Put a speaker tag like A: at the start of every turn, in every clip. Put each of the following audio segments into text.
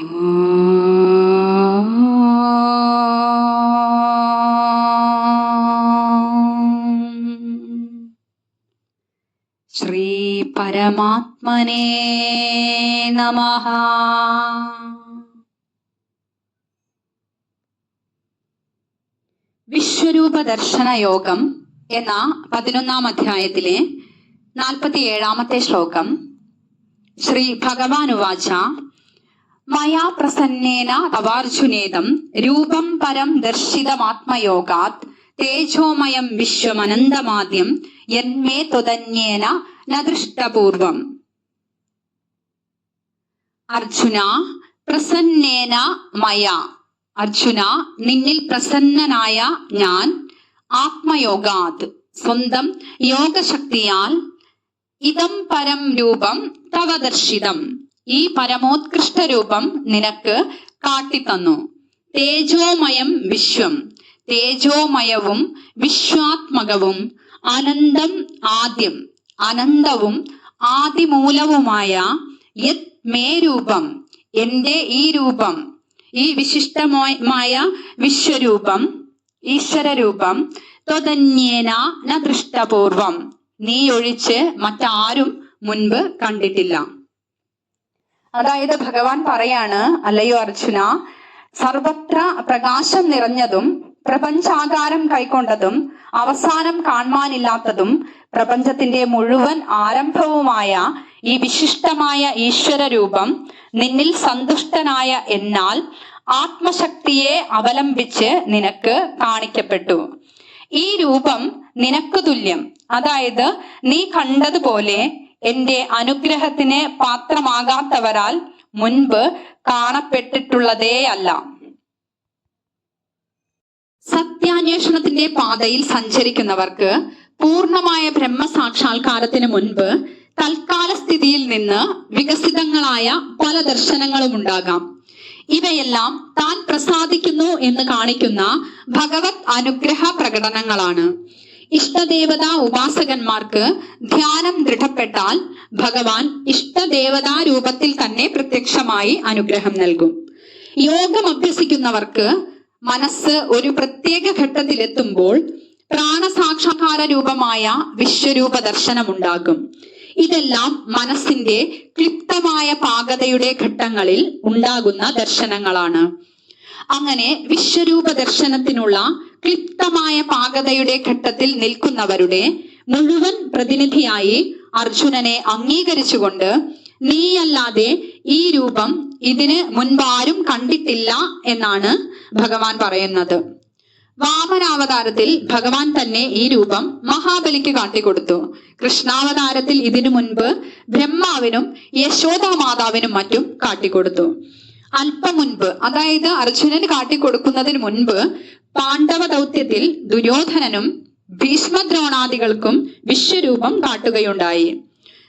A: ശ്രീ പരമാത്മനേ നമ. വിശ്വരൂപ ദർശന യോഗം എന്ന പതിനൊന്നാം അധ്യായത്തിലെ നാൽപ്പത്തിയേഴാമത്തെ ശ്ലോകം ശ്രീ ഭഗവാനുവാച മയാ പ്രസന്നേന തവാർജുനേദം രൂപം പരം ദർശിതമാത്മയോഗാത് തേജോമയം വിശ്വമനന്തമാദ്യം യന്മേ തുതന്യേന നദൃഷ്ടപൂർവം. ദൃഷ്ടപൂർവം അർജുന പ്രസന്നേന മയ. അർജുന നിന്നിൽ പ്രസന്നനായ ഞാൻ ആത്മയോഗാത്. സ്വന്തം യോഗശക്തിയാൽ ഇതം പരം രൂപം തവ ദർശിതം ഈ പരമോത്കൃഷ്ട രൂപം നിനക്ക് കാട്ടിത്തന്നു. തേജോമയം വിശ്വം. തേജോമയവും വിശ്വാത്മകവും അനന്തം ആദ്യം. അനന്തവും ആദിമൂലവുമായ യത് മേ രൂപം. എന്റെ ഈ രൂപം. ഈ വിശിഷ്ടമായ വിശ്വരൂപം ഈശ്വരരൂപം ത്വതന്യേന ന ദൃഷ്ടപൂർവം. നീ ഒഴിച്ച് മറ്റാരും മുൻപ് കണ്ടിട്ടില്ല. അതായത് ഭഗവാൻ പറയാണ് അല്ലയോ അർജുന സർവത്ര പ്രകാശം നിറഞ്ഞതും പ്രപഞ്ചാകാരം കൈക്കൊണ്ടതും അവസാനം കാണുവാനില്ലാത്തതും പ്രപഞ്ചത്തിന്റെ മുഴുവൻ ആരംഭവുമായ ഈ വിശിഷ്ടമായ ഈശ്വര രൂപം നിന്നിൽ സന്തുഷ്ടനായ എന്നാൽ ആത്മശക്തിയെ അവലംബിച്ച് നിനക്ക് കാണിക്കപ്പെട്ടു. ഈ രൂപം നിനക്ക് തുല്യം. അതായത് നീ കണ്ടതുപോലെ എന്റെ അനുഗ്രഹത്തിന് പാത്രമാകാത്തവരാൽ മുൻപ് കാണപ്പെട്ടിട്ടുള്ളതേ അല്ല. സത്യാന്വേഷണത്തിന്റെ പാതയിൽ സഞ്ചരിക്കുന്നവർക്ക് പൂർണമായ ബ്രഹ്മസാക്ഷാത്കാരത്തിന് മുൻപ് തൽക്കാല സ്ഥിതിയിൽ നിന്ന് വികസിതങ്ങളായ പല ദർശനങ്ങളും ഉണ്ടാകാം. ഇവയെല്ലാം താൻ പ്രസാദിക്കുന്നു എന്ന് കാണിക്കുന്ന ഭഗവത് അനുഗ്രഹ പ്രകടനങ്ങളാണ്. ഇഷ്ടദേവതാ ഉപാസകന്മാർക്ക് ധ്യാനം ദൃഢപ്പെട്ടാൽ ഭഗവാൻ ഇഷ്ടദേവതാ രൂപത്തിൽ തന്നെ പ്രത്യക്ഷമായി അനുഗ്രഹം നൽകും. യോഗം അഭ്യസിക്കുന്നവർക്ക് മനസ്സ് ഒരു പ്രത്യേക ഘട്ടത്തിലെത്തുമ്പോൾ പ്രാണസാക്ഷാത്കാര രൂപമായ വിശ്വരൂപ ദർശനമുണ്ടാകും. ഇതെല്ലാം മനസ്സിന്റെ ക്ലിപ്തമായ പാകതയുടെ ഘട്ടങ്ങളിൽ ഉണ്ടാകുന്ന ദർശനങ്ങളാണ്. അങ്ങനെ വിശ്വരൂപ ദർശനത്തിനുള്ള ക്ലിപ്തമായ പാകതയുടെ ഘട്ടത്തിൽ നിൽക്കുന്നവരുടെ മുഴുവൻ പ്രതിനിധിയായി അർജുനനെ അംഗീകരിച്ചുകൊണ്ട് നീയല്ലാതെ ഈ രൂപം ഇതിന് മുൻപാരും കണ്ടിട്ടില്ല എന്നാണ് ഭഗവാൻ പറയുന്നത്. വാമനാവതാരത്തിൽ ഭഗവാൻ തന്നെ ഈ രൂപം മഹാബലിക്ക് കാട്ടിക്കൊടുത്തു. കൃഷ്ണാവതാരത്തിൽ ഇതിനു മുൻപ് ബ്രഹ്മാവിനും യശോദാ മാതാവിനും മറ്റും കാട്ടിക്കൊടുത്തു. അല്പം മുൻപ് അതായത് അർജുനന് കാട്ടിക്കൊടുക്കുന്നതിന് മുൻപ് പാണ്ഡവ ദൗത്യത്തിൽ ദുര്യോധനനും ഭീഷ്മദ്രോണാദികൾക്കും വിശ്വരൂപം കാട്ടുകയുണ്ടായി.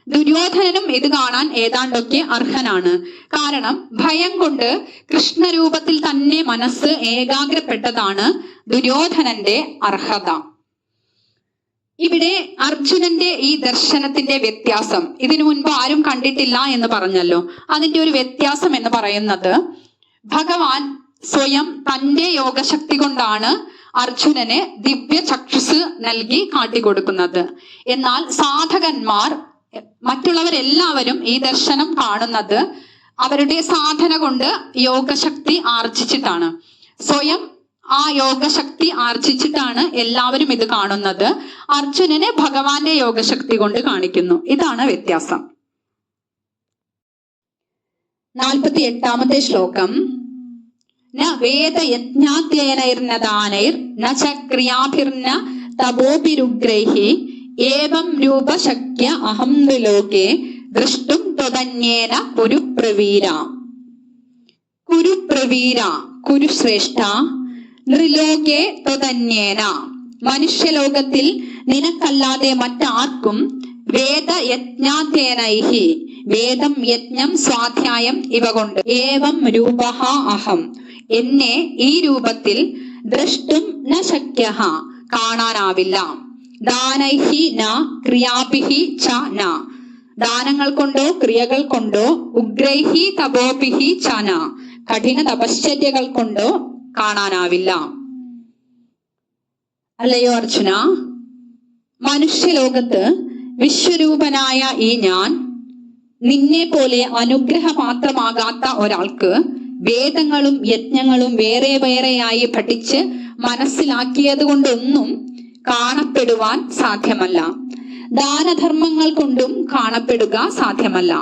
A: ദുര്യോധനനും ഇത് കാണാൻ ഏതാണ്ടൊക്കെ അർഹനാണ്. കാരണം ഭയം കൊണ്ട് കൃഷ്ണരൂപത്തിൽ തന്നെ മനസ്സ് ഏകാഗ്രപ്പെട്ടതാണ് ദുര്യോധനന്റെ അർഹത. ഇവിടെ അർജുനന്റെ ഈ ദർശനത്തിന്റെ വ്യത്യാസം. ഇതിനു മുൻപ് ആരും കണ്ടിട്ടില്ല എന്ന് പറഞ്ഞല്ലോ. അതിന്റെ ഒരു വ്യത്യാസം എന്ന് പറയുന്നത് ഭഗവാൻ സ്വയം തന്റെ യോഗശക്തി കൊണ്ടാണ് അർജുനന് ദിവ്യ ചക്ഷുസ് നൽകി കാട്ടിക്കൊടുക്കുന്നത്. എന്നാൽ സാധകന്മാർ മറ്റുള്ളവരെല്ലാവരും ഈ ദർശനം കാണുന്നത് അവരുടെ സാധന കൊണ്ട് യോഗശക്തി ആർജിച്ചിട്ടാണ്. സ്വയം ആ യോഗശക്തി ആർജിച്ചിട്ടാണ് എല്ലാവരും ഇത് കാണുന്നത്. അർജുനനെ ഭഗവാന്റെ യോഗശക്തി കൊണ്ട് കാണിക്കുന്നു. ഇതാണ് വ്യത്യാസം. നാൽപ്പത്തി എട്ടാമത്തെ ശ്ലോകം. ന വേദയജ്ഞാധ്യയനൈർനദാനൈർ ന ച ക്രിയാഭിർന തപോഭിരുഗ്രൈഹി ഏവം രൂപശക്യ അഹം ലോകെ ദൃഷ്ടും ത്വതന്യേന കുരുപ്രവീര. കുരുപ്രവീര കുരുശ്രേഷ്ഠ നൃലോകെ ത്വതന്യേന മനുഷ്യലോകത്തിൽ നിനക്കല്ലാതെ മറ്റാർക്കും വേദയജ്ഞാധ്യനൈഹി വേദം യജ്ഞം സ്വാധ്യായം ഇവ കൊണ്ട്. ഏവം രൂപ അഹം എന്നെ ഈ രൂപത്തിൽ ദ്രഷ്ടും ന കാണാനാവില്ല. ദാനൈഹി ന ക്രിയാഭിഹി ച ന. ദാനങ്ങൾ കൊണ്ടോ ക്രിയകൾ കൊണ്ടോ ഉഗ്രൈഹി തപോഭിഹി ച ന. കഠിന തപശ്ചര്യകൾ കൊണ്ടോ കാണാനാവില്ല. അല്ലയോ അർജുന? മനുഷ്യലോകത്ത് വിശ്വരൂപനായ ഈ ഞാൻ നിന്നെ പോലെ അനുഗ്രഹപാത്രമാകാത്ത ഒരാൾക്ക് വേദങ്ങളും യജ്ഞങ്ങളും വേറെ വേറെയായി പഠിച്ച് മനസ്സിലാക്കിയത് കൊണ്ടൊന്നും കാണപ്പെടുവാൻ സാധ്യമല്ല. ദാനധർമ്മങ്ങൾ കൊണ്ടും കാണപ്പെടുക സാധ്യമല്ല.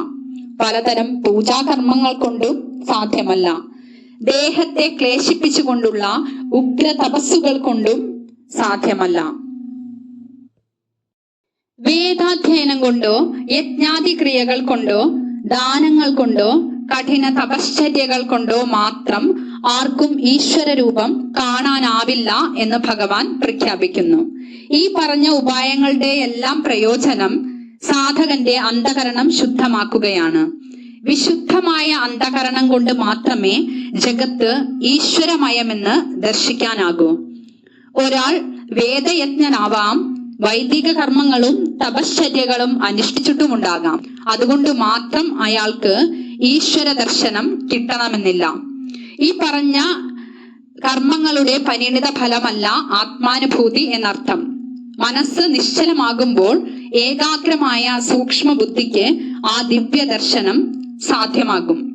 A: പലതരം പൂജാകർമ്മങ്ങൾ കൊണ്ടും സാധ്യമല്ല. ദേഹത്തെ ക്ലേശിപ്പിച്ചുകൊണ്ടുള്ള ഉഗ്ര തപസ്സുകൾ കൊണ്ടും സാധ്യമല്ല. വേദാധ്യയനം കൊണ്ടോ യജ്ഞാതി ക്രിയകൾ കൊണ്ടോ ദാനങ്ങൾ കൊണ്ടോ കഠിന തപശ്ചര്യകൾ കൊണ്ടോ മാത്രം ആർക്കും ഈശ്വര രൂപം കാണാനാവില്ല എന്ന് ഭഗവാൻ പ്രഖ്യാപിക്കുന്നു. ഈ പറഞ്ഞ ഉപായങ്ങളുടെ എല്ലാം പ്രയോജനം സാധകന്റെ അന്ധകരണം ശുദ്ധമാക്കുകയാണ്. വിശുദ്ധമായ അന്ധകരണം കൊണ്ട് മാത്രമേ ജഗത്ത് ഈശ്വരമയമെന്ന് ദർശിക്കാനാകൂ. ഒരാൾ വേദയജ്ഞനാവാം വൈദിക കർമ്മങ്ങളും തപശ്ചര്യകളും അനുഷ്ഠിച്ചിട്ടുമുണ്ടാകാം. അതുകൊണ്ട് മാത്രം അയാൾക്ക് ഈശ്വര ദർശനം കിട്ടണമെന്നില്ല. ഈ പറഞ്ഞ കർമ്മങ്ങളുടെ പരിണിത ഫലമല്ല ആത്മാനുഭൂതി എന്നർത്ഥം. മനസ്സ് നിശ്ചലമാകുമ്പോൾ ഏകാഗ്രമായ സൂക്ഷ്മ ബുദ്ധിക്ക് ആ ദിവ്യ ദർശനം സാധ്യമാകും.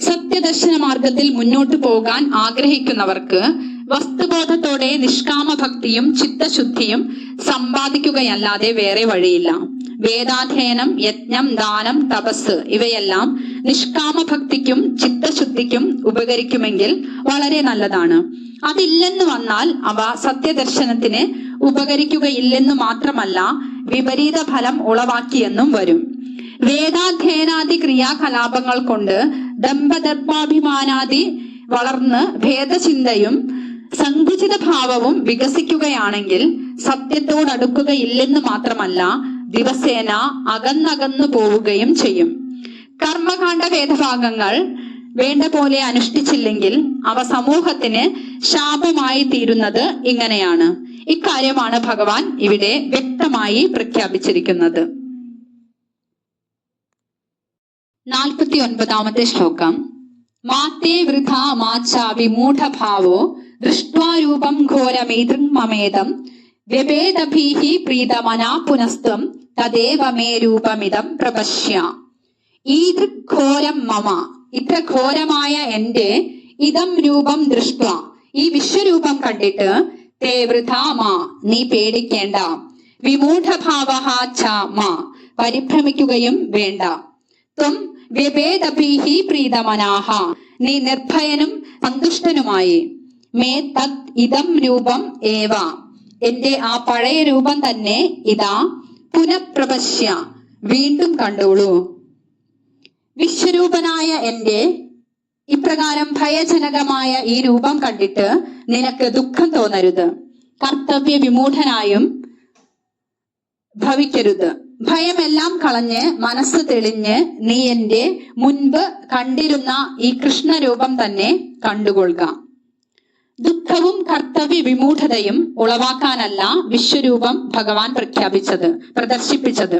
A: സത്യദർശന മാർഗത്തിൽ മുന്നോട്ടു പോകാൻ ആഗ്രഹിക്കുന്നവർക്ക് വസ്തുബോധത്തോടെ നിഷ്കാമ ഭക്തിയും ചിത്തശുദ്ധിയും സമ്പാദിക്കുകയല്ലാതെ വേറെ വഴിയില്ല. വേദാധ്യയനം യജ്ഞം ദാനം തപസ് ഇവയെല്ലാം നിഷ്കാമ ഭക്തിക്കും ചിത്തശുദ്ധിക്കും ഉപകരിക്കുമെങ്കിൽ വളരെ നല്ലതാണ്. അതില്ലെന്ന് വന്നാൽ അവ സത്യദർശനത്തിന് ഉപകരിക്കുകയില്ലെന്നു മാത്രമല്ല വിപരീത ഫലം ഉളവാക്കിയെന്നും വരും. വേദാധ്യയനാദി ക്രിയാകലാപങ്ങൾ കൊണ്ട് ദമ്പദർപ്പാഭിമാനാദി വളർന്ന് ഭേദചിന്തയും സങ്കുചിത ഭാവവും വികസിക്കുകയാണെങ്കിൽ സത്യത്തോടടുക്കുകയില്ലെന്ന് മാത്രമല്ല ദിവസേന അകന്നകന്നു പോവുകയും ചെയ്യും. കർമ്മകാണ്ഡ വേദഭാഗങ്ങൾ വേണ്ട പോലെ അനുഷ്ഠിച്ചില്ലെങ്കിൽ അവ സമൂഹത്തിന് ശാപമായി തീരുന്നത് ഇങ്ങനെയാണ്. ഇക്കാര്യമാണ് ഭഗവാൻ ഇവിടെ വ്യക്തമായി പ്രഖ്യാപിച്ചിരിക്കുന്നത്. നാൽപ്പത്തി ഒൻപതാമത്തെ ശ്ലോകം. മാത്തേ വൃഥ മാച്ച വിമൂഢഭാവോ ദൃഷ്ട്വാരൂപം ഘോരമേതൃമേതം വ്യഭേദഭീഹി പ്രീതമനാ പുനസ്ത്വം തദേവ മേ രൂപമിതം പ്രപശ്യ. ഈ ദൃഘോരം മമ. ഇത്ര ഘോരമായ എന്റെ ഇതം രൂപം ദൃഷ്ട ഈ വിശ്വരൂപം കണ്ടിട്ട് തേ വൃഥാമ നീ പേടിക്കേണ്ട. വിമൂഢഭാവ ച മാ പരിഭ്രമിക്കുകയും വേണ്ട. ത്വം വ്യഭേദഭീഹി പ്രീതമനാഹ നീ നിർഭയനും സന്തുഷ്ടനുമായി. മേ തത് ഇതം രൂപം ഏവ. എന്റെ ആ പഴയ രൂപം തന്നെ ഇതാ പുനഃപ്രപശ്യ. വീണ്ടും കണ്ടോളൂ. വിശ്വരൂപനായ എന്റെ ഇപ്രകാരം ഭയജനകമായ ഈ രൂപം കണ്ടിട്ട് നിനക്ക് ദുഃഖം തോന്നരുത്. കർത്തവ്യ വിമൂഢനായും ഭവിക്കരുത്. ഭയമെല്ലാം കളഞ്ഞ് മനസ്സ് തെളിഞ്ഞ് നീ എന്റെ മുൻപ് കണ്ടിരുന്ന ഈ കൃഷ്ണരൂപം തന്നെ കണ്ടുകൊള്ളുക. ദുഃഖവും കർത്തവ്യ വിമൂഢതയും ഉളവാക്കാനല്ല വിശ്വരൂപം ഭഗവാൻ പ്രഖ്യാപിച്ചത് പ്രദർശിപ്പിച്ചത്.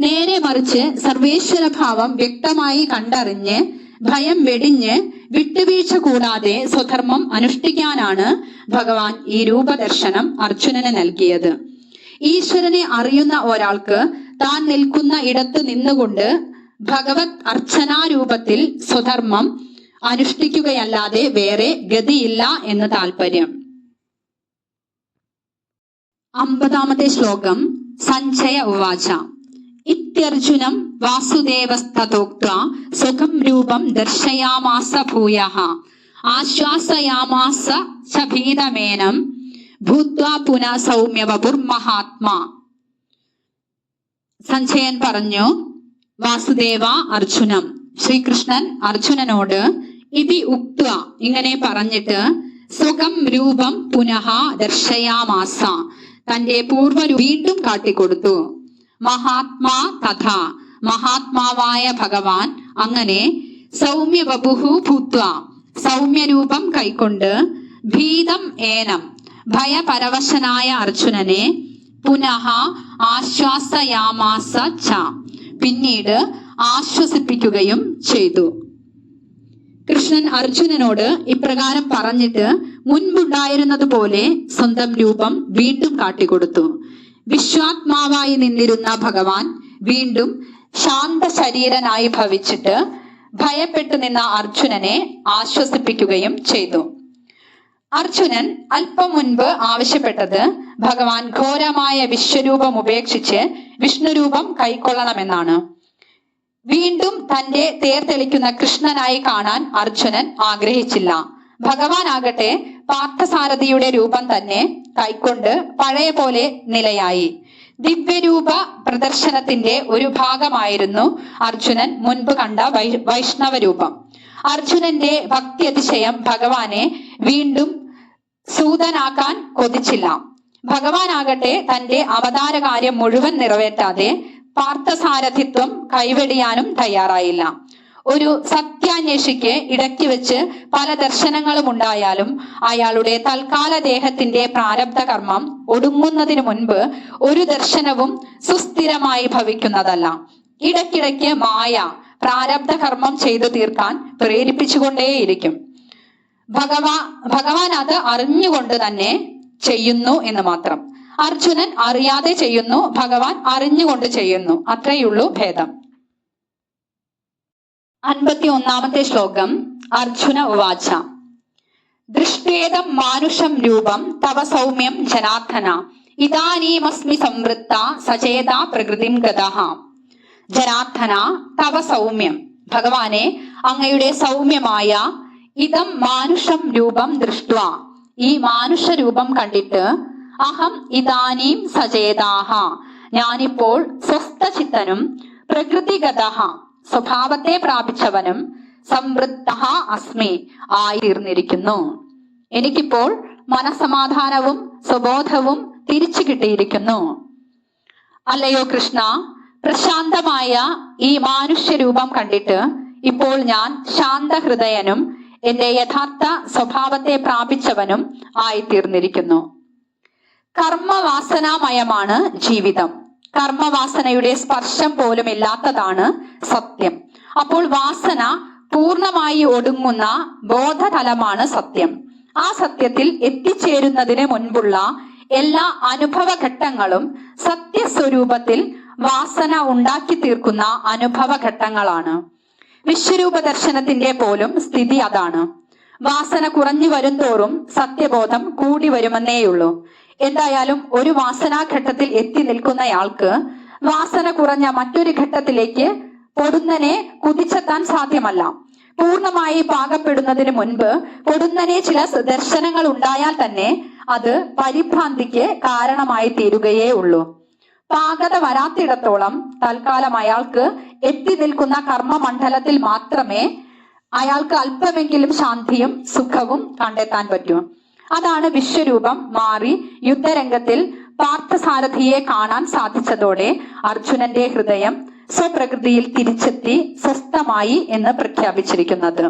A: നേരെ മറിച്ച് സർവേശ്വര ഭാവം വ്യക്തമായി കണ്ടറിഞ്ഞ് ഭയം വെടിഞ്ഞ് വിട്ടുവീഴ്ച കൂടാതെ സ്വധർമ്മം അനുഷ്ഠിക്കാനാണ് ഭഗവാൻ ഈ രൂപദർശനം അർജുനന് നൽകിയത്. ഈശ്വരനെ അറിയുന്ന ഒരാൾക്ക് താൻ നിൽക്കുന്ന ഇടത്ത് നിന്നുകൊണ്ട് ഭഗവത് അർച്ചനാരൂപത്തിൽ സ്വധർമ്മം അനുഷ്ഠിക്കുകയല്ലാതെ വേറെ ഗതിയില്ല എന്ന് താല്പര്യം അമ്പതാമത്തെ ശ്ലോകം സഞ്ജയ ഉവാച. ഇത്യർജുനം വാസുദേവസ്ഥതോക്ത സുഖം രൂപം ദർശയാമാസ ഭൂയ ആശ്വാസയാമാസ ചഭീതമേനം ഭീതമേനം ഭൂത്വാ പുന സൗമ്യവപുർ മഹാത്മാ സഞ്ജയൻ പറഞ്ഞു വാസുദേവ അർജുനം ശ്രീകൃഷ്ണൻ അർജുനനോട് ഇതി ഉക്ത. ഇങ്ങനെ പറഞ്ഞിട്ട് സുഖം രൂപം പുനഃ ദർശയാമാസ. തന്റെ പൂർവ വീണ്ടും കാട്ടിക്കൊടുത്തു. മഹാത്മാ തഥ. മഹാത്മാവായ ഭഗവാൻ അങ്ങനെ സൗമ്യ ബബുഹു ഭൂത്വ. സൗമ്യരൂപം കൈക്കൊണ്ട് ഭീതം ഏനം. ഭയപരവശനായ അർജുനനെ പുനഃ ആശ്വാസയാമാസ ച. പിന്നീട് ആശ്വസിപ്പിക്കുകയും ചെയ്തു. കൃഷ്ണൻ അർജുനനോട് ഇപ്രകാരം പറഞ്ഞിട്ട് മുൻപുണ്ടായിരുന്നതുപോലെ സ്വന്തം രൂപം വീണ്ടും കാട്ടിക്കൊടുത്തു. വിശ്വാത്മാവായി നിന്നിരുന്ന ഭഗവാൻ വീണ്ടും ശാന്ത ശരീരനായി ഭവിച്ചിട്ട് ഭയപ്പെട്ടു നിന്ന അർജുനനെ ആശ്വസിപ്പിക്കുകയും ചെയ്തു. അർജുനൻ അല്പം മുൻപ് ആവശ്യപ്പെട്ടത് ഭഗവാൻ ഘോരമായ വിശ്വരൂപം ഉപേക്ഷിച്ച് വിഷ്ണുരൂപം കൈക്കൊള്ളണമെന്നാണ്. വീണ്ടും തന്റെ തേർ തെളിക്കുന്ന കൃഷ്ണനായി കാണാൻ അർജുനൻ ആഗ്രഹിച്ചില്ല. ഭഗവാൻ ആകട്ടെ പാർത്ഥസാരഥിയുടെ രൂപം തന്നെ കൈക്കൊണ്ട് പഴയ പോലെ നിലയായി. ദിവ്യരൂപ പ്രദർശനത്തിന്റെ ഒരു ഭാഗമായിരുന്നു അർജുനൻ മുൻപ് കണ്ട വൈ വൈഷ്ണവ രൂപം അർജുനന്റെ ഭക്തി അതിശയം ഭഗവാനെ വീണ്ടും സൂതനാക്കാൻ കൊതിച്ചില്ല. ഭഗവാനാകട്ടെ തന്റെ അവതാരകാര്യം മുഴുവൻ നിറവേറ്റാതെ പാർത്ഥസാരഥിത്വം കൈവെടിയാനും തയ്യാറായില്ല. ഒരു സത്യാന്വേഷിക്ക് ഇടയ്ക്ക് വെച്ച് പല ദർശനങ്ങളും ഉണ്ടായാലും അയാളുടെ തൽക്കാല ദേഹത്തിന്റെ പ്രാരബ്ധ കർമ്മം ഒടുങ്ങുന്നതിന് മുൻപ് ഒരു ദർശനവും സുസ്ഥിരമായി ഭവിക്കുന്നതല്ല. ഇടയ്ക്കിടയ്ക്ക് മായ പ്രാരബ്ധ കർമ്മം ചെയ്തു തീർക്കാൻ പ്രേരിപ്പിച്ചുകൊണ്ടേയിരിക്കും. ഭഗവാ ഭഗവാൻ അത് അറിഞ്ഞുകൊണ്ട് തന്നെ ചെയ്യുന്നു എന്ന് മാത്രം. അർജുനൻ അറിയാതെ ചെയ്യുന്നു ഭഗവാൻ അറിഞ്ഞുകൊണ്ട് ചെയ്യുന്നു. അത്രയുള്ളൂ ഭേദം. അൻപത്തി ഒന്നാമത്തെ ശ്ലോകം അർജുന ഉവാച. ദൃഷ്ടേദം മാനുഷം രൂപം തവ സൗമ്യം ജനാർദ്ദന. ഇതാനീമസ്മി സംവൃത്ത സചേത പ്രകൃതിം ഗതഃ. ജനാർദ്ദന തവ സൗമ്യം. ഭഗവാനെ അങ്ങയുടെ സൗമ്യമായ ഇതം മാനുഷം രൂപം ദൃഷ്ട ഈ മാനുഷ രൂപം കണ്ടിട്ട് അഹം ഇതാനീം സചേതാഹ. ഞാനിപ്പോൾ സ്വസ്ഥചിത്തനും പ്രകൃതിഗത സ്വഭാവത്തെ പ്രാപിച്ചവനും സംവൃത്ത അസ്മി ആയിത്തീർന്നിരിക്കുന്നു. എനിക്കിപ്പോൾ മനസമാധാനവും സ്വബോധവും തിരിച്ചു കിട്ടിയിരിക്കുന്നു. അല്ലയോ കൃഷ്ണ പ്രശാന്തമായ ഈ മാനുഷ്യരൂപം കണ്ടിട്ട് ഇപ്പോൾ ഞാൻ ശാന്തഹൃദയനും എന്റെ യഥാർത്ഥ സ്വഭാവത്തെ പ്രാപിച്ചവനും ആയിത്തീർന്നിരിക്കുന്നു. കർമ്മവാസനാമയമാണ് ജീവിതം. കർമ്മവാസനയുടെ സ്പർശം പോലും ഇല്ലാത്തതാണ് സത്യം. അപ്പോൾ വാസന പൂർണമായി ഒടുങ്ങുന്ന ബോധതലമാണ് സത്യം. ആ സത്യത്തിൽ എത്തിച്ചേരുന്നതിന് മുൻപുള്ള എല്ലാ അനുഭവഘട്ടങ്ങളും സത്യസ്വരൂപത്തിൽ വാസന ഉണ്ടാക്കി തീർക്കുന്ന അനുഭവഘട്ടങ്ങളാണ്. വിശ്വരൂപ ദർശനത്തിന്റെ പോലും സ്ഥിതി അതാണ്. വാസന കുറഞ്ഞു വരുംതോറും സത്യബോധം കൂടി വരുമെന്നേയുള്ളൂ. എന്തായാലും ഒരു വാസനാഘട്ടത്തിൽ എത്തി നിൽക്കുന്നയാൾക്ക് വാസന കുറഞ്ഞ മറ്റൊരു ഘട്ടത്തിലേക്ക് പൊടുന്നനെ കുതിച്ചെത്താൻ സാധ്യമല്ല. പൂർണമായി പാകപ്പെടുന്നതിന് മുൻപ് പൊടുന്നനെ ചില ദർശനങ്ങൾ ഉണ്ടായാൽ തന്നെ അത് പരിഭ്രാന്തിക്ക് കാരണമായി തീരുകയേ ഉള്ളൂ. പാകത വരാത്തിടത്തോളം തൽക്കാലം അയാൾക്ക് എത്തി നിൽക്കുന്ന കർമ്മമണ്ഡലത്തിൽ മാത്രമേ അയാൾക്ക് അല്പമെങ്കിലും ശാന്തിയും സുഖവും കണ്ടെത്താൻ പറ്റൂ. അതാണ് വിശ്വരൂപം മാറി യുദ്ധരംഗത്തിൽ പാർത്ഥസാരഥിയെ കാണാൻ സാധിച്ചതോടെ അർജുനന്റെ ഹൃദയം സ്വപ്രകൃതിയിൽ തിരിച്ചെത്തി സ്വസ്ഥമായി എന്ന് പ്രഖ്യാപിച്ചിരിക്കുന്നത്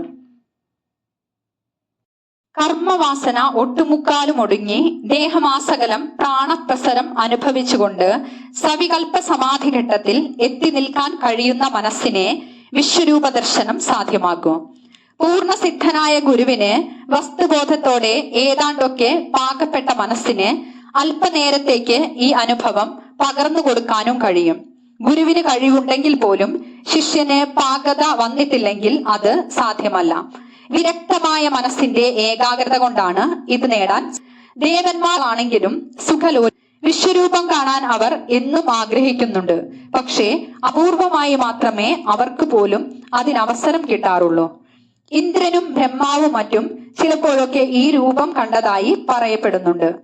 A: കർമ്മവാസന ഒട്ടുമുക്കാലും ഒടുങ്ങി ദേഹമാസകലം പ്രാണപ്രസരം അനുഭവിച്ചുകൊണ്ട് സവികൽപ്പ സമാധി ഘട്ടത്തിൽ എത്തി നിൽക്കാൻ കഴിയുന്ന മനസ്സിനെ വിശ്വരൂപ ദർശനം സാധ്യമാക്കും. പൂർണസിദ്ധനായ ഗുരുവിന് വസ്തുബോധത്തോടെ ഏതാണ്ടൊക്കെ പാകപ്പെട്ട മനസ്സിന് അല്പനേരത്തേക്ക് ഈ അനുഭവം പകർന്നു കൊടുക്കാനും കഴിയും. ഗുരുവിന് കഴിവുണ്ടെങ്കിൽ പോലും ശിഷ്യന് പാകത വന്നിട്ടില്ലെങ്കിൽ അത് സാധ്യമല്ല. വിരക്തമായ മനസ്സിന്റെ ഏകാഗ്രത കൊണ്ടാണ് ഇത് നേടാൻ ദേവന്മാരാണെങ്കിലും സുഖലോ വിശ്വരൂപം കാണാൻ അവർ എന്നും ആഗ്രഹിക്കുന്നുണ്ട്. പക്ഷേ അപൂർവമായി മാത്രമേ അവർക്ക് പോലും അതിനവസരം കിട്ടാറുള്ളൂ. ഇന്ദ്രനും ബ്രഹ്മാവും മറ്റും ചിലപ്പോഴൊക്കെ ഈ രൂപം കണ്ടതായി പറയപ്പെടുന്നുണ്ട്.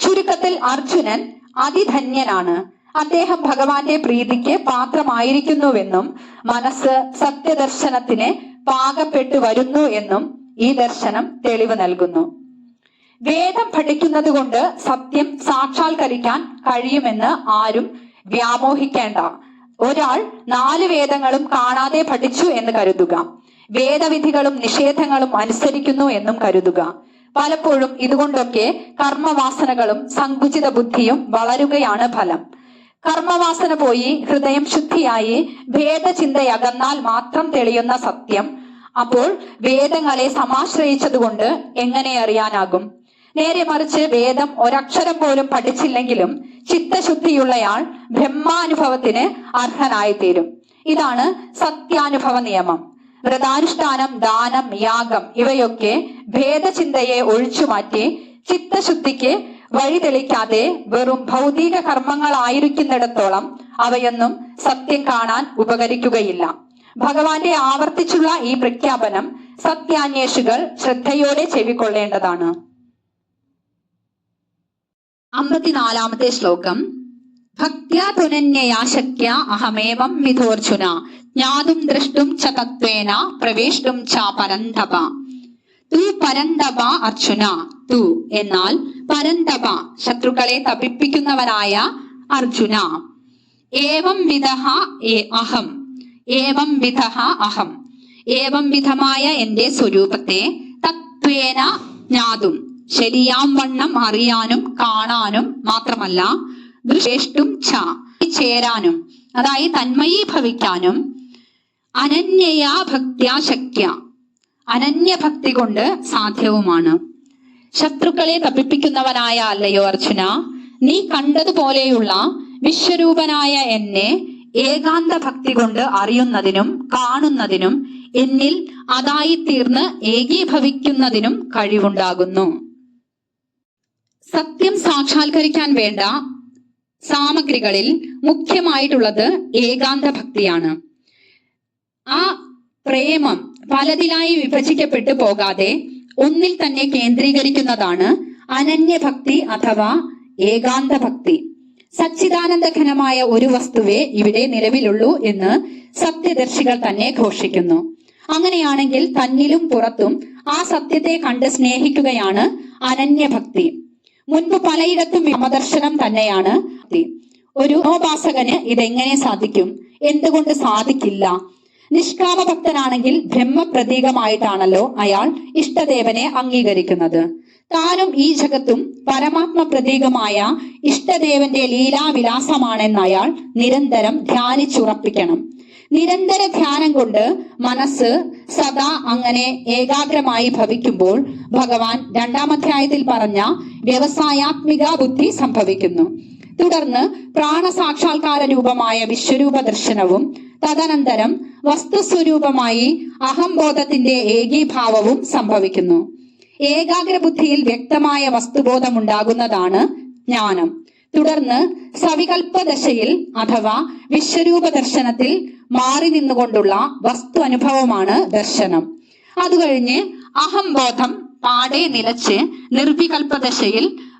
A: ചുരുക്കത്തിൽ അർജുനൻ അതിധന്യനാണ്. അദ്ദേഹം ഭഗവാന്റെ പ്രീതിക്ക് പാത്രമായിരിക്കുന്നുവെന്നും മനസ്സ് സത്യദർശനത്തിന് പാകപ്പെട്ടു വരുന്നു എന്നും ഈ ദർശനം തെളിവ് നൽകുന്നു. വേദം പഠിക്കുന്നത് കൊണ്ട് സത്യം സാക്ഷാത്കരിക്കാൻ കഴിയുമെന്ന് ആരും വ്യാമോഹിക്കേണ്ട. ഒരാൾ നാല് വേദങ്ങളും കാണാതെ പഠിച്ചു എന്ന് കരുതുക. വേദവിധികളും നിഷേധങ്ങളും അനുസരിക്കുന്നു എന്നും കരുതുക. പലപ്പോഴും ഇതുകൊണ്ടൊക്കെ കർമ്മവാസനകളും സങ്കുചിത ബുദ്ധിയും വളരുകയാണ് ഫലം. കർമ്മവാസന പോയി ഹൃദയം ശുദ്ധിയായി ഭേദചിന്തയകന്നാൽ മാത്രം തെളിയുന്ന സത്യം. അപ്പോൾ വേദങ്ങളെ സമാശ്രയിച്ചതുകൊണ്ട് എങ്ങനെ അറിയാനാകും? നേരെ മറിച്ച് വേദം ഒരക്ഷരം പോലും പഠിച്ചില്ലെങ്കിലും ചിത്തശുദ്ധിയുള്ളയാൾ ബ്രഹ്മാനുഭവത്തിന് അർഹനായിത്തീരും. ഇതാണ് സത്യാനുഭവ നിയമം. വ്രതാനുഷ്ഠാനം ദാനം യാഗം ഇവയൊക്കെ ഭേദചിന്തയെ ഒഴിച്ചുമാറ്റി ചിത്തശുദ്ധിക്ക് വഴി തെളിക്കാതെ വെറും ഭൗതിക കർമ്മങ്ങളായിരിക്കുന്നിടത്തോളം അവയൊന്നും സത്യം കാണാൻ ഉപകരിക്കുകയില്ല. ഭഗവാന്റെ ആവർത്തിച്ചുള്ള ഈ പ്രഖ്യാപനം സത്യാന്വേഷികൾ ശ്രദ്ധയോടെ ചെവിക്കൊള്ളേണ്ടതാണ്. അമ്പത്തിനാലാമത്തെ ശ്ലോകം. ഭക്ത്യാ തുനന്യയാ ശക്യ അഹമേവം മിഥോർജുന ജ്ഞാതും ദ്രഷ്ടും ച തത്വേന പ്രവേഷ്ടും ച പരന്തപ. തു പരന്തപ അർജുന. തു എന്നാൽ പരന്തപ ശത്രുക്കളെ തപിപ്പിക്കുന്നവനായ അർജുന. ഏവം വിധ അഹം. ഏവം വിധ അഹം. ഏവം വിധമായ എന്റെ സ്വരൂപത്തെ തത്വേന ജ്ഞാതും. ശരിയാം വണ്ണം അറിയാനും കാണാനും മാത്രമല്ല ദൃഷ്ടും ച. ചേരാനും അതായത് തന്മയീ ഭവിക്കാനും അനന്യയാ ഭക്ത്യാ ശക്യ. അനന്യഭക്തി കൊണ്ട് സാധ്യവുമാണ്. ശത്രുക്കളെ തപ്പിപ്പിക്കുന്നവനായ അല്ലയോ അർജുന നീ കണ്ടതുപോലെയുള്ള വിശ്വരൂപനായ എന്നെ ഏകാന്ത ഭക്തി കൊണ്ട് അറിയുന്നതിനും കാണുന്നതിനും എന്നിൽ അതായി തീർന്ന് ഏകീഭവിക്കുന്നതിനും കഴിവുണ്ടാകുന്നു. സത്യം സാക്ഷാത്കരിക്കാൻ വേണ്ട സാമഗ്രികളിൽ മുഖ്യമായിട്ടുള്ളത് ഏകാന്ത ഭക്തിയാണ് ആ പ്രേമം പലതിലായി വിഭജിക്കപ്പെട്ടു പോകാതെ ഒന്നിൽ തന്നെ കേന്ദ്രീകരിക്കുന്നതാണ് അനന്യഭക്തി അഥവാ ഏകാന്ത ഭക്തി സച്ചിദാനന്ദഘനമായ ഒരു വസ്തുവേ ഇവിടെ നിലവിലുള്ളൂ എന്ന് സത്യദർശികൾ തന്നെ ഘോഷിക്കുന്നു. അങ്ങനെയാണെങ്കിൽ തന്നിലും പുറത്തും ആ സത്യത്തെ കണ്ട് സ്നേഹിക്കുകയാണ് അനന്യഭക്തി. മുൻപ് പലയിടത്തും വിമദർശനം തന്നെയാണ് ഭക്തി. ഒരു ഉപാസകന് ഇതെങ്ങനെ സാധിക്കും? എന്തുകൊണ്ട് സാധിക്കില്ല? നിഷ്കാമ ഭക്തനാണെങ്കിൽ ബ്രഹ്മപ്രതീകമായിട്ടാണല്ലോ അയാൾ ഇഷ്ടദേവനെ അംഗീകരിക്കുന്നത്. താനും ഈ ജഗത്തും പരമാത്മ പ്രതീകമായ ഇഷ്ടദേവന്റെ ലീലാവിലാസമാണെന്ന് അയാൾ നിരന്തരം ധ്യാനിച്ചുറപ്പിക്കണം. നിരന്തര ധ്യാനം കൊണ്ട് മനസ്സ് സദാ അങ്ങനെ ഏകാഗ്രമായി ഭവിക്കുമ്പോൾ ഭഗവാൻ രണ്ടാമധ്യായത്തിൽ പറഞ്ഞ വ്യവസായാത്മിക ബുദ്ധി സംഭവിക്കുന്നു. തുടർന്ന് പ്രാണസാക്ഷാത്കാര രൂപമായ വിശ്വരൂപ ദർശനവും തദനന്തരം വസ്തുസ്വരൂപമായി അഹംബോധത്തിന്റെ ഏകീഭാവവും സംഭവിക്കുന്നു. ഏകാഗ്ര ബുദ്ധിയിൽ വ്യക്തമായ വസ്തുബോധം ഉണ്ടാകുന്നതാണ് ജ്ഞാനം. തുടർന്ന് സവികൽപ്പ ദശയിൽ അഥവാ വിശ്വരൂപ ദർശനത്തിൽ മാറി നിന്നുകൊണ്ടുള്ള വസ്തു അനുഭവമാണ് ദർശനം. അതുകഴിഞ്ഞ് അഹംബോധം പാടെ നിലച്ച് നിർവികൽപ്പ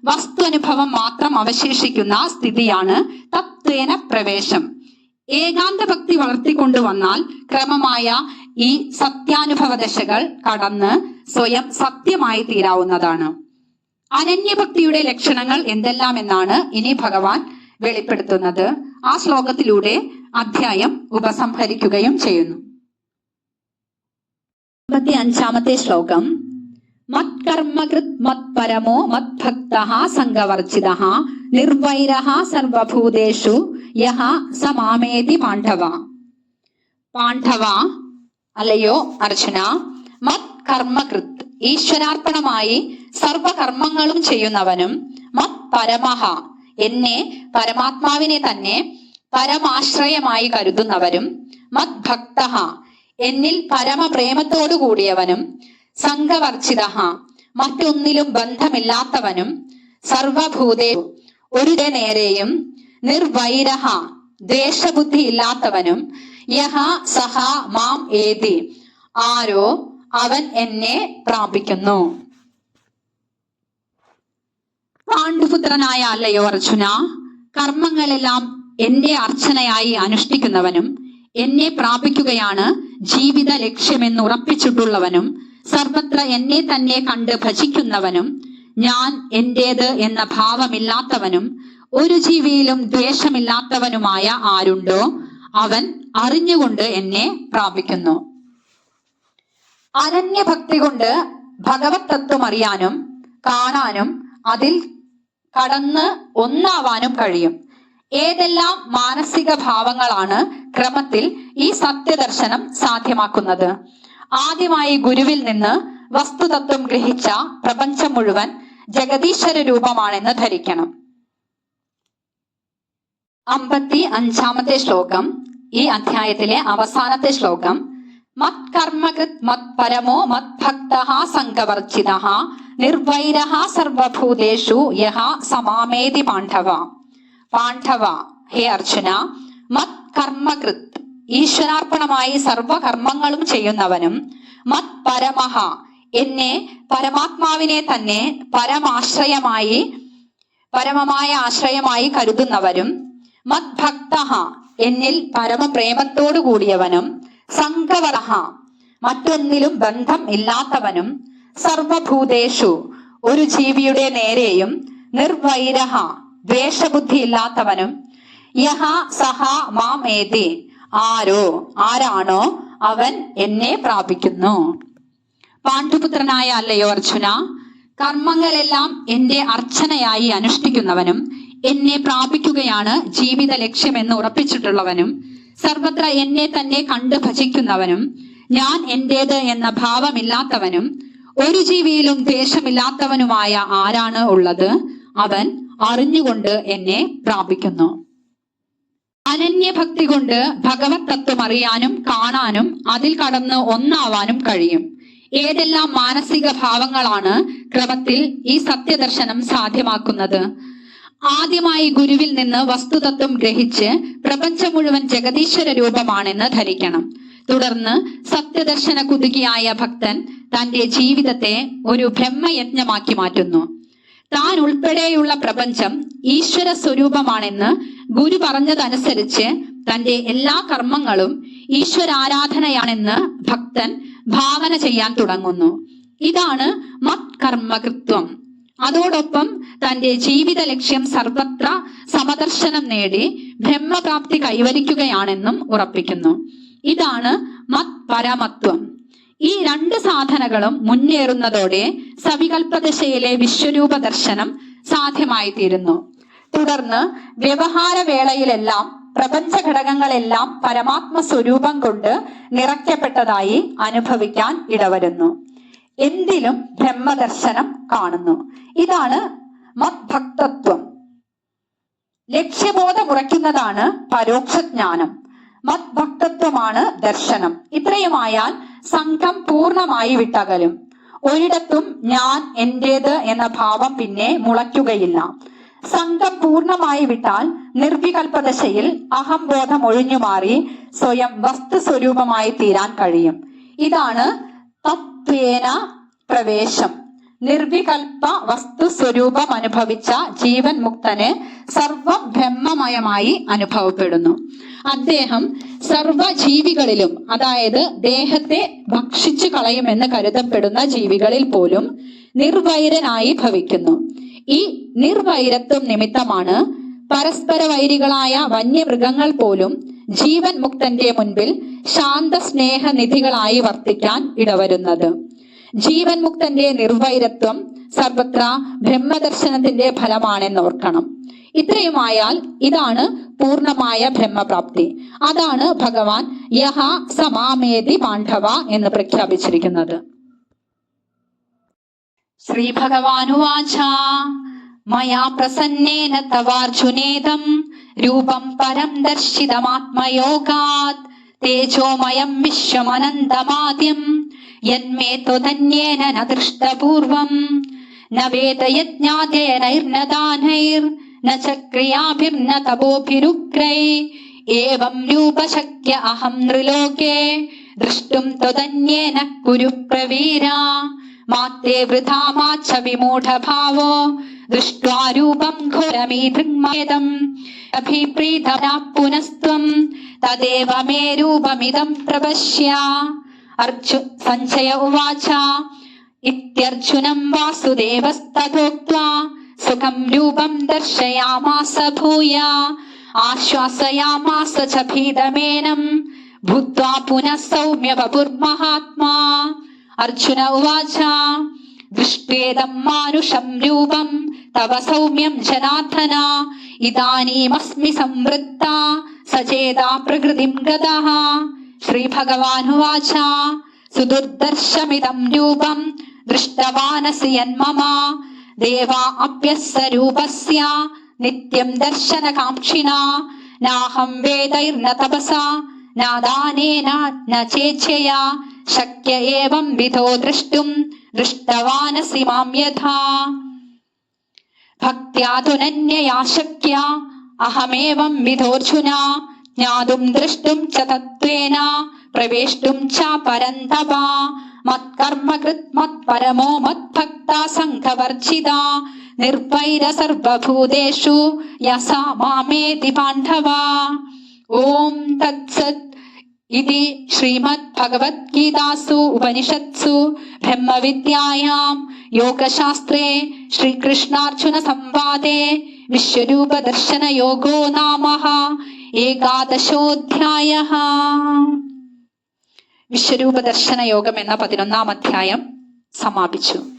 A: ദശയിൽ വസ്തു അനുഭവം മാത്രം അവശേഷിക്കുന്ന സ്ഥിതിയാണ് തത്വേന പ്രവേശം. ഏകാന്ത ഭക്തി വളർത്തിക്കൊണ്ടു വന്നാൽ ക്രമമായ ഈ സത്യാനുഭവ ദശകൾ കടന്ന് സ്വയം സത്യമായി തീരാവുന്നതാണ്. അനന്യഭക്തിയുടെ ലക്ഷണങ്ങൾ എന്തെല്ലാം എന്നാണ് ഇനി ഭഗവാൻ വെളിപ്പെടുത്തുന്നത്. ആ ശ്ലോകത്തിലൂടെ അധ്യായം ഉപസംഹരിക്കുകയും ചെയ്യുന്നു. അഞ്ചാമത്തെ ശ്ലോകം. മത്കർമ്മകൃത് മത്പരമോ മത്ഭക്ത സംഘവർജിത നിർവൈര സർവഭൂതേഷു യഹ സമാമേതി പാണ്ഡവ പാണ്ഡവ അല്ലയോ അർജുന മത് കർമ്മകൃത് ഈശ്വരാർപ്പണമായി സർവകർമ്മങ്ങളും ചെയ്യുന്നവനും മത് പരമഹ എന്നെ പരമാത്മാവിനെ തന്നെ പരമാശ്രയമായി കരുതുന്നവരും മത് ഭക്ത എന്നിൽ പരമപ്രേമത്തോടു കൂടിയവനും സംഘവർജിത മറ്റൊന്നിലും ബന്ധമില്ലാത്തവനും സർവഭൂതേ ഒരു നേരെയും നിർവൈരഹ. ദ്വേഷബുദ്ധി ഇല്ലാത്തവനും യഹ സഹ മാം ഏതി. ആരോ അവൻ എന്നെ പ്രാപിക്കുന്നു. പാണ്ഡുപുത്രനായ അല്ലയോ അർജുന കർമ്മങ്ങളെല്ലാം എന്റെ അർച്ചനയായി അനുഷ്ഠിക്കുന്നവനും എന്നെ പ്രാപിക്കുകയാണ് ജീവിത ലക്ഷ്യമെന്ന് ഉറപ്പിച്ചിട്ടുള്ളവനും സർവത്ര എന്നെ തന്നെ കണ്ട് ഭജിക്കുന്നവനും ഞാൻ എന്റേത് എന്ന ഭാവമില്ലാത്തവനും ഒരു ജീവിയിലും ദ്വേഷമില്ലാത്തവനുമായ ആരുണ്ടോ അവൻ അറിഞ്ഞുകൊണ്ട് എന്നെ പ്രാപിക്കുന്നു. അനന്യഭക്തി കൊണ്ട് ഭഗവത് തത്വം അറിയാനും കാണാനും അതിൽ കടന്ന് ഒന്നാവാനും കഴിയും. ഏതെല്ലാം മാനസിക ഭാവങ്ങളാണ് ക്രമത്തിൽ ഈ സത്യദർശനം സാധ്യമാക്കുന്നത്? ആദ്യമായി ഗുരുവിൽ നിന്ന് വസ്തുതത്വം ഗ്രഹിച്ച പ്രപഞ്ചം മുഴുവൻ ജഗദീശ്വര രൂപമാണെന്ന് ധരിക്കണം. അമ്പത്തി അഞ്ചാമത്തെ ശ്ലോകം ഈ അധ്യായത്തിലെ അവസാനത്തെ ശ്ലോകം മത് കർമ്മകൃത് മത് പരമോ മത് ഭക്ത സംഘവർജിത നിർവൈര സർവഭൂതേഷു യഹ സമാമേതി പാണ്ഡവ. പാണ്ഡവ ഹേ അർജുന മത് കർമ്മകൃത് ഈശ്വരാർപ്പണമായി സർവകർമ്മങ്ങളും ചെയ്യുന്നവനും മത് പരമഹ എന്നെ പരമാത്മാവിനെ തന്നെ പരമാശ്രയമായി പരമമായ ആശ്രയമായി കരുതുന്നവരും മത് ഭക്തഹ എന്നിൽ പരമപ്രേമത്തോടു കൂടിയവനും സംഘവളഹ മറ്റൊന്നിലും ബന്ധം ഇല്ലാത്തവനും സർവഭൂതേഷു ഒരു ജീവിയുടെ നേരെയും നിർവൈരഹ ദ്വേഷബുദ്ധി ഇല്ലാത്തവനും യഹ സഹ മാം ഏതി ആരോ ആരാണോ അവൻ എന്നെ പ്രാപിക്കുന്നു. പാണ്ഡുപുത്രനായ അല്ലയോ അർജുന? കർമ്മങ്ങളെല്ലാം എന്റെ അർച്ചനയായി അനുഷ്ഠിക്കുന്നവനും എന്നെ പ്രാപിക്കുകയാണ് ജീവിത ലക്ഷ്യമെന്ന് ഉറപ്പിച്ചിട്ടുള്ളവനും സർവത്ര എന്നെ തന്നെ കണ്ട് ഭജിക്കുന്നവനും ഞാൻ എന്റേത് എന്ന ഭാവമില്ലാത്തവനും ഒരു ജീവിയിലും ദേഷ്യമില്ലാത്തവനുമായ ആരാണ് ഉള്ളത്? അവൻ അറിഞ്ഞുകൊണ്ട് എന്നെ പ്രാപിക്കുന്നു. അനന്യഭക്തി കൊണ്ട് ഭഗവത് തത്വം അറിയാനും കാണാനും അതിൽ കടന്ന് ഒന്നാവാനും കഴിയും. ഏതെല്ലാം മാനസിക ഭാവങ്ങളാണ് ക്രമത്തിൽ ഈ സത്യദർശനം സാധ്യമാക്കുന്നത്? ആദ്യമായി ഗുരുവിൽ നിന്ന് വസ്തുതത്വം ഗ്രഹിച്ച് പ്രപഞ്ചം മുഴുവൻ ജഗദീശ്വര രൂപമാണെന്ന് ധരിക്കണം. തുടർന്ന് സത്യദർശന കുതുകിയായ ഭക്തൻ തന്റെ ജീവിതത്തെ ഒരു ബ്രഹ്മയജ്ഞമാക്കി മാറ്റുന്നു. താൻ ഉൾപ്പെടെയുള്ള പ്രപഞ്ചം ഈശ്വര സ്വരൂപമാണെന്ന് ഗുരു പറഞ്ഞതനുസരിച്ച് തന്റെ എല്ലാ കർമ്മങ്ങളും ഈശ്വരാരാധനയാണെന്ന് ഭക്തൻ ഭാവന ചെയ്യാൻ തുടങ്ങുന്നു. ഇതാണ് മത് കർമ്മകൃത്വം അതോടൊപ്പം തന്റെ ജീവിത ലക്ഷ്യം സർവത്ര സമദർശനം നേടി ബ്രഹ്മപ്രാപ്തി കൈവരിക്കുകയാണെന്നും ഉറപ്പിക്കുന്നു. ഇതാണ് മത് പരമത്വം ഈ രണ്ട് സാധനകളും മുന്നേറുന്നതോടെ സവികൽപ്പദശയിലെ വിശ്വരൂപ ദർശനം സാധ്യമായി തീരുന്നു തുടർന്ന് വ്യവഹാര വേളയിലെല്ലാം പ്രപഞ്ച ഘടകങ്ങളെല്ലാം പരമാത്മ സ്വരൂപം കൊണ്ട് നിറയ്ക്കപ്പെട്ടതായി അനുഭവിക്കാൻ ഇടവരുന്നു. എന്തിലും ബ്രഹ്മദർശനം കാണുന്നു. ഇതാണ് മത്ഭക്തത്വം ലക്ഷ്യബോധം ഉറയ്ക്കുന്നതാണ് പരോക്ഷജ്ഞാനം. മത്ഭക്തത്വമാണ് ദർശനം. ഇത്രയുമായാൽ സംഘം പൂർണമായി വിട്ടകലും. ഒരിടത്തും ഞാൻ എന്റേത് എന്ന ഭാവം പിന്നെ മുളയ്ക്കുകയില്ല. സംഘം പൂർണമായി വിട്ടാൽ നിർവികൽപദശയിൽ അഹംബോധം ഒഴിഞ്ഞു മാറി സ്വയം വസ്തു സ്വരൂപമായി തീരാൻ കഴിയും. ഇതാണ് തത്വേന പ്രവേശം. നിർവികൽപ്പ വസ്തു സ്വരൂപം അനുഭവിച്ച ജീവൻ മുക്തന് സർവ ബ്രഹ്മമയമായി അനുഭവപ്പെടുന്നു. അദ്ദേഹം സർവ ജീവികളിലും അതായത് ദേഹത്തെ ഭക്ഷിച്ചു കളയുമെന്ന് കരുതപ്പെടുന്ന ജീവികളിൽ പോലും നിർവൈരനായി ഭവിക്കുന്നു. ഈ നിർവൈരത്വം നിമിത്തമാണ് പരസ്പര വൈരികളായ വന്യമൃഗങ്ങൾ പോലും ജീവൻ മുക്തന്റെ മുൻപിൽ ശാന്ത സ്നേഹനിധികളായി വർത്തിക്കാൻ ഇടവരുന്നത്. ജീവൻ മുക്തന്റെ നിർവൈരത്വം സർവത്ര ബ്രഹ്മദർശനത്തിന്റെ ഫലമാണെന്ന് ഓർക്കണം. ഇത്രയുമായാൽ ഇതാണ് പൂർണമായ ബ്രഹ്മപ്രാപ്തി. അതാണ് ഭഗവാൻ യഹ സമാമേതി പാണ്ഡവ എന്ന് പ്രഖ്യാപിച്ചിരിക്കുന്നത്. ശ്രീ ഭഗവാനുവാച മയാ പ്രസന്നേന തവാർജുനേദം രൂപം പരം ദർശിതമാത്മയോഗാത് തേജോമയം വിശ്വമനന്തമാദ്യം യന്മേ ത്വതന്യേന തപോഭിരുഗ്രൈ ഏവം രൂപശക്യ അഹം നൃലോകേ ദൃഷ്ടും ത്വതന്യേന കുരു പ്രവീര മാത്തേ വൃഥാ വിമൂഢഭാവോ ദൃഷ്ട്വാ രൂപം ഘോരമീ ദൃങ്മേദം അഭിപ്രീതനാ പുനസ്ത്വം രൂപമിദം പ്രപശ്യ. അർജു സഞ്ജയ ഉവാച. ഇത്യർജുനം വാസുദേവസ്തോക്വാ സുഖം രൂപം ദർശയാമാസ ഭൂയ. ആശ്വാസയാമാസ ച ഭീതമേനം. ഭൂത്വാ പുനഃ സൗമ്യ വപുർമഹാത്മാ അർജുന ഉവാച. ദൃഷ്ട്വേദം മാനുഷം രൂപം തവ സൗമ്യം ജനാർദ്ദന. ഇതാനീമസ്മി സംവൃത്ത. സചേതാ പ്രകൃതിം ഗതഃ. ശ്രീഭഗവാനുവാച. സുദുർദർശമിതം രൂപം ദൃഷ്ടവാനസി യന്മമ ദേവാ അപ്യസ്വരൂപസ്യ നിത്യം ദർശനകാംക്ഷിണ. നാഹം വേദൈർന തപസ. നാദാനേന ചേച്ഛയാ. ശക്യ ഏവം വിധോ ദ്രഷ്ടും ദൃഷ്ടവാനസി മാം യഥാ. ഭക്ത്യാ തുനന്യയാ ശക്യ. അഹമേവം വിധോർജുന. ജ്ഞാതും ദ്രഷ്ടും ച തത്വേന പ്രവേഷ്ടും ച പരന്തപ. മത്കർമ്മകൃത് മത്പരമോ മത്ഭക്ത സംഘവർജിത. നിർവൈര സർവഭൂതേഷു യസാ മാമേതി പാണ്ഡവ. ഓം തത്സത് ഇതി ശ്രീമദ് ഭഗവത്ഗീതാസു ഉപനിഷത്സു ബ്രഹ്മവിദ്യായാം യോഗശാസ്ത്രേ ശ്രീകൃഷ്ണാർജുന സംവാദേ വിശ്വരൂപ യോഗോ നാമ. ഏകാദശോധ്യായ. വിശ്വരൂപ ദർശന യോഗം എന്ന പതിനൊന്നാം അധ്യായം സമാപിച്ചു.